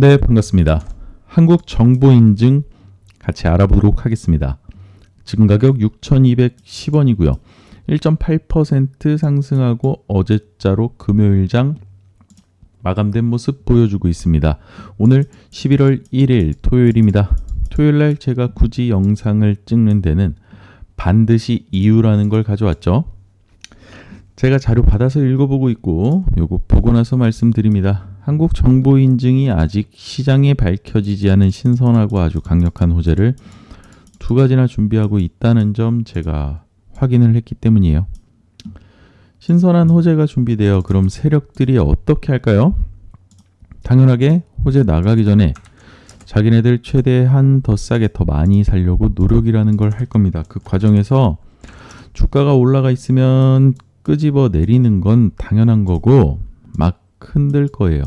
네, 반갑습니다. 한국 정보 인증 같이 알아보도록 하겠습니다. 지금 가격 6,210원이고요. 1.8% 상승하고 어제자로 금요일장 마감된 모습 보여주고 있습니다. 오늘 11월 1일 토요일입니다. 토요일 날 제가 굳이 영상을 찍는 데는 반드시 이유라는 걸 가져왔죠. 제가 자료 받아서 읽어보고 있고 요거 보고 나서 말씀드립니다. 한국 정보 인증이 아직 시장에 밝혀지지 않은 신선하고 아주 강력한 호재를 두 가지나 준비하고 있다는 점 제가 확인을 했기 때문이에요. 신선한 호재가 준비되어 그럼 세력들이 어떻게 할까요? 당연하게 호재 나가기 전에 자기네들 최대한 더 싸게 더 많이 살려고 노력이라는 걸 할 겁니다. 그 과정에서 주가가 올라가 있으면 끄집어 내리는 건 당연한 거고 막 흔들 거예요.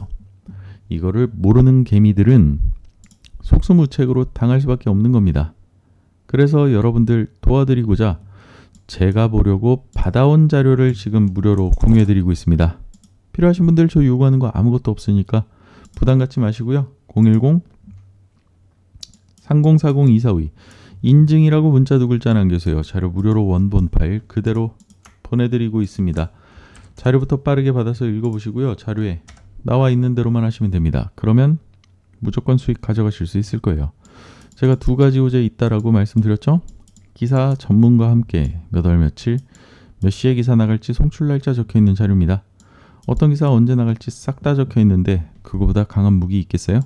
이거를 모르는 개미들은 속수무책으로 당할 수밖에 없는 겁니다. 그래서 여러분들 도와드리고자 제가 보려고 받아온 자료를 지금 무료로 공유해드리고 있습니다. 필요하신 분들 저 요구하는 거 아무것도 없으니까 부담 갖지 마시고요. 010 3040 242 인증이라고 문자 두 글자 남겨주세요. 자료 무료로 원본 파일 그대로 보내드리고 있습니다. 자료부터 빠르게 받아서 읽어보시고요. 자료에 나와 있는 대로만 하시면 됩니다. 그러면 무조건 수익 가져가실 수 있을 거예요. 제가 두 가지 호재 있다라고 말씀드렸죠? 기사 전문가와 함께 몇 월 며칠 몇 시에 기사 나갈지 송출 날짜 적혀 있는 자료입니다. 어떤 기사 언제 나갈지 싹 다 적혀 있는데 그거보다 강한 무기 있겠어요?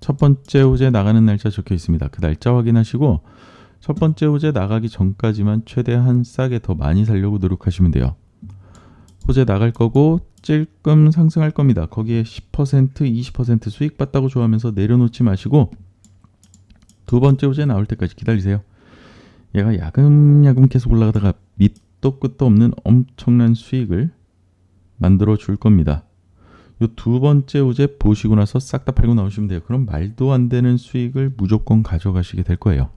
첫 번째 호재 나가는 날짜 적혀 있습니다. 그 날짜 확인하시고 첫 번째 호재 나가기 전까지만 최대한 싸게 더 많이 살려고 노력하시면 돼요. 호재 나갈 거고 찔끔 상승할 겁니다. 거기에 10% 20% 수익 봤다고 좋아하면서 내려놓지 마시고 두 번째 호재 나올 때까지 기다리세요. 얘가 야금야금 계속 올라가다가 밑도 끝도 없는 엄청난 수익을 만들어 줄 겁니다. 요두 번째 호재 보시고 나서 싹 다 팔고 나오시면 돼요. 그럼 말도 안 되는 수익을 무조건 가져가시게 될 거예요.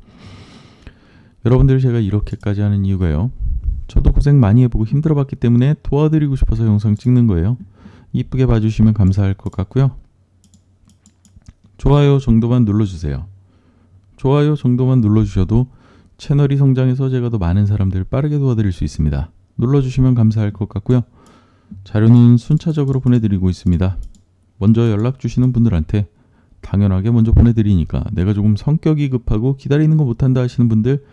여러분들 제가 이렇게까지 하는 이유가요. 저도 고생 많이 해보고 힘들어봤기 때문에 도와드리고 싶어서 영상 찍는 거예요. 이쁘게 봐주시면 감사할 것 같고요. 좋아요 정도만 눌러주세요. 좋아요 정도만 눌러주셔도 채널이 성장해서 제가 더 많은 사람들 빠르게 도와드릴 수 있습니다. 눌러주시면 감사할 것 같고요. 자료는 순차적으로 보내드리고 있습니다. 먼저 연락 주시는 분들한테 당연하게 먼저 보내드리니까 내가 조금 성격이 급하고 기다리는 거 못한다 하시는 분들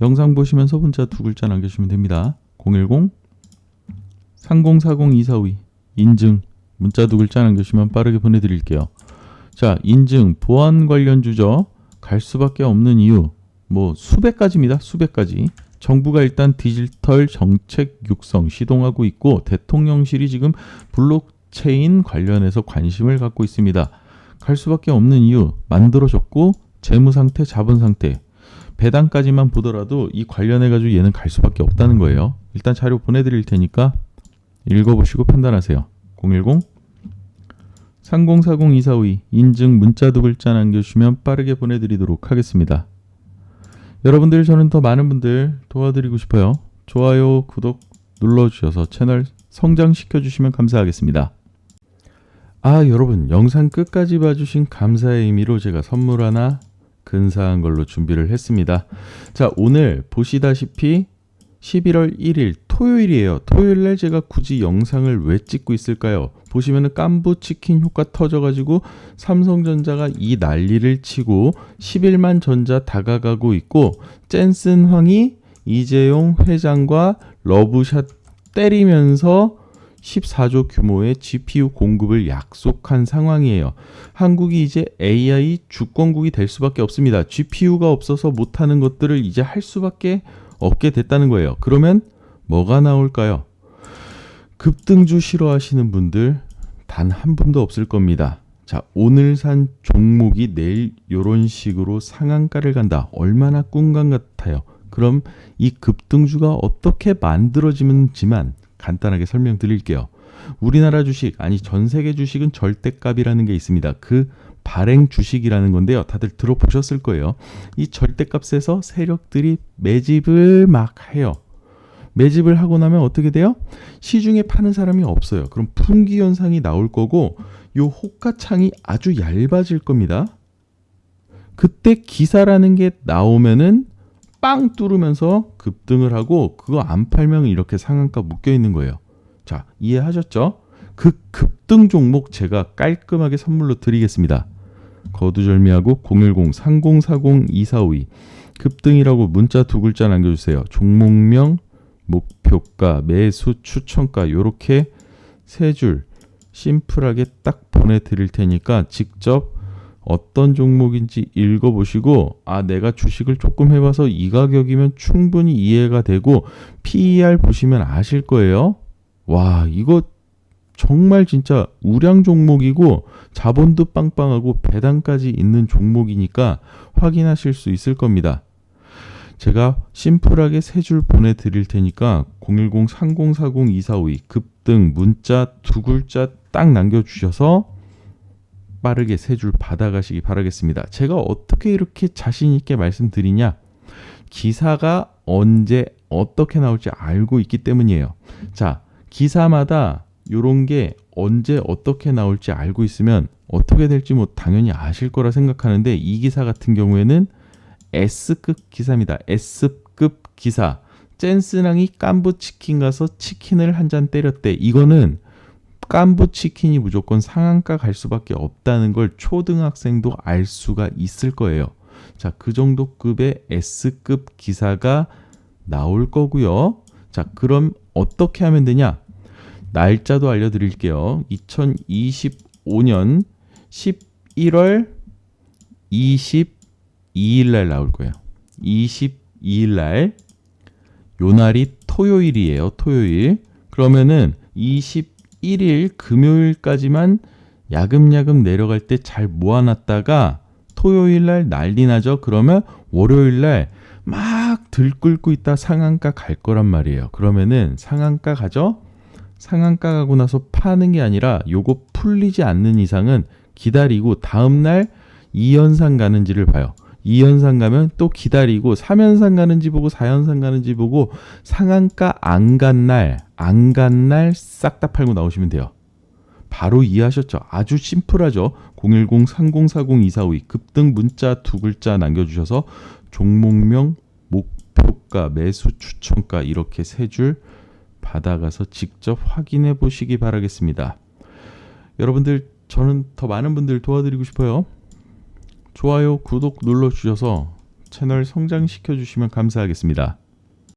영상 보시면서 문자 두 글자 남겨주시면 됩니다. 010 3040 242 인증 문자 두 글자 남겨주시면 빠르게 보내드릴게요. 자 인증 보안 관련 주죠. 갈 수밖에 없는 이유 뭐 수백 가지입니다. 수백 가지. 정부가 일단 디지털 정책 육성 시동하고 있고 대통령실이 지금 블록체인 관련해서 관심을 갖고 있습니다. 갈 수밖에 없는 이유 만들어졌고 재무 상태, 자본 상태, 배당까지만 보더라도 이 관련해 가지고 얘는 갈 수밖에 없다는 거예요. 일단 자료 보내드릴 테니까 읽어보시고 판단하세요. 010 3040 2452 인증 문자 두 글자 남겨주시면 빠르게 보내드리도록 하겠습니다. 여러분들 저는 더 많은 분들 도와드리고 싶어요. 좋아요, 구독 눌러주셔서 채널 성장시켜 주시면 감사하겠습니다. 아 여러분 영상 끝까지 봐주신 감사의 의미로 제가 선물 하나 근사한 걸로 준비를 했습니다. 자 오늘 보시다시피 11월 1일 토요일이에요. 토요일 날 제가 굳이 영상을 왜 찍고 있을까요? 보시면은 깐부 치킨 효과 터져가지고 삼성전자가 이 난리를 치고 11만 전자 다가가고 있고 젠슨 황이 이재용 회장과 러브샷 때리면서 14조 규모의 GPU 공급을 약속한 상황이에요. 한국이 이제 AI 주권국이 될 수밖에 없습니다. GPU가 없어서 못하는 것들을 이제 할 수밖에 없게 됐다는 거예요. 그러면 뭐가 나올까요? 급등주 싫어하시는 분들 단 한 분도 없을 겁니다. 자, 오늘 산 종목이 내일 이런 식으로 상한가를 간다. 얼마나 꿈감 같아요. 그럼 이 급등주가 어떻게 만들어지는지만 간단하게 설명드릴게요. 우리나라 주식, 아니 전 세계 주식은 절대값이라는 게 있습니다. 그 발행 주식이라는 건데요. 다들 들어보셨을 거예요. 이 절대값에서 세력들이 매집을 막 해요. 매집을 하고 나면 어떻게 돼요? 시중에 파는 사람이 없어요. 그럼 풍기 현상이 나올 거고 요 호가창이 아주 얇아질 겁니다. 그때 기사라는 게 나오면은 빵 뚫으면서 급등을 하고 그거 안 팔면 이렇게 상한가 묶여 있는 거예요. 자, 이해하셨죠? 그 급등 종목 제가 깔끔하게 선물로 드리겠습니다. 거두절미하고 010-3040-2452 급등이라고 문자 두 글자 남겨주세요. 종목명, 목표가, 매수, 추천가 요렇게 세 줄 심플하게 딱 보내드릴 테니까 직접 어떤 종목인지 읽어보시고 아 내가 주식을 조금 해봐서 이 가격이면 충분히 이해가 되고 PER 보시면 아실 거예요. 와 이거 정말 진짜 우량 종목이고 자본도 빵빵하고 배당까지 있는 종목이니까 확인하실 수 있을 겁니다. 제가 심플하게 세 줄 보내드릴 테니까 010-3040-2452 급등 문자 두 글자 딱 남겨주셔서 빠르게 세 줄 받아가시기 바라겠습니다. 제가 어떻게 이렇게 자신 있게 말씀드리냐? 기사가 언제 어떻게 나올지 알고 있기 때문이에요. 자, 기사마다 요런 게 언제 어떻게 나올지 알고 있으면 어떻게 될지 뭐 당연히 아실 거라 생각하는데 이 기사 같은 경우에는 S급 기사입니다. S급 기사. 젠스랑이 깐부 치킨 가서 치킨을 한 잔 때렸대. 이거는 깐부 치킨이 무조건 상한가 갈 수밖에 없다는 걸 초등학생도 알 수가 있을 거예요. 자, 그 정도 급의 S급 기사가 나올 거고요. 자, 그럼 어떻게 하면 되냐? 날짜도 알려드릴게요. 2025년 11월 22일 날 나올 거예요. 22일 날. 요 날이 토요일이에요. 토요일. 그러면은 21일 금요일까지만 야금야금 내려갈 때 잘 모아놨다가 토요일 날 난리 나죠. 그러면 월요일 날 막 들끓고 있다 상한가 갈 거란 말이에요. 그러면은 상한가 가죠? 상한가 가고 나서 파는 게 아니라 요거 풀리지 않는 이상은 기다리고 다음날 2연상 가는지를 봐요. 2연상 가면 또 기다리고 3연상 가는지 보고 4연상 가는지 보고 상한가 안 간 날, 안 간 날 싹 다 팔고 나오시면 돼요. 바로 이해하셨죠? 아주 심플하죠? 010-3040-2452 급등 문자 두 글자 남겨주셔서 종목명, 목표가, 매수 추천가 이렇게 세 줄 받아가서 직접 확인해 보시기 바라겠습니다. 여러분들 저는 더 많은 분들 도와드리고 싶어요. 좋아요, 구독 눌러주셔서 채널 성장시켜 주시면 감사하겠습니다.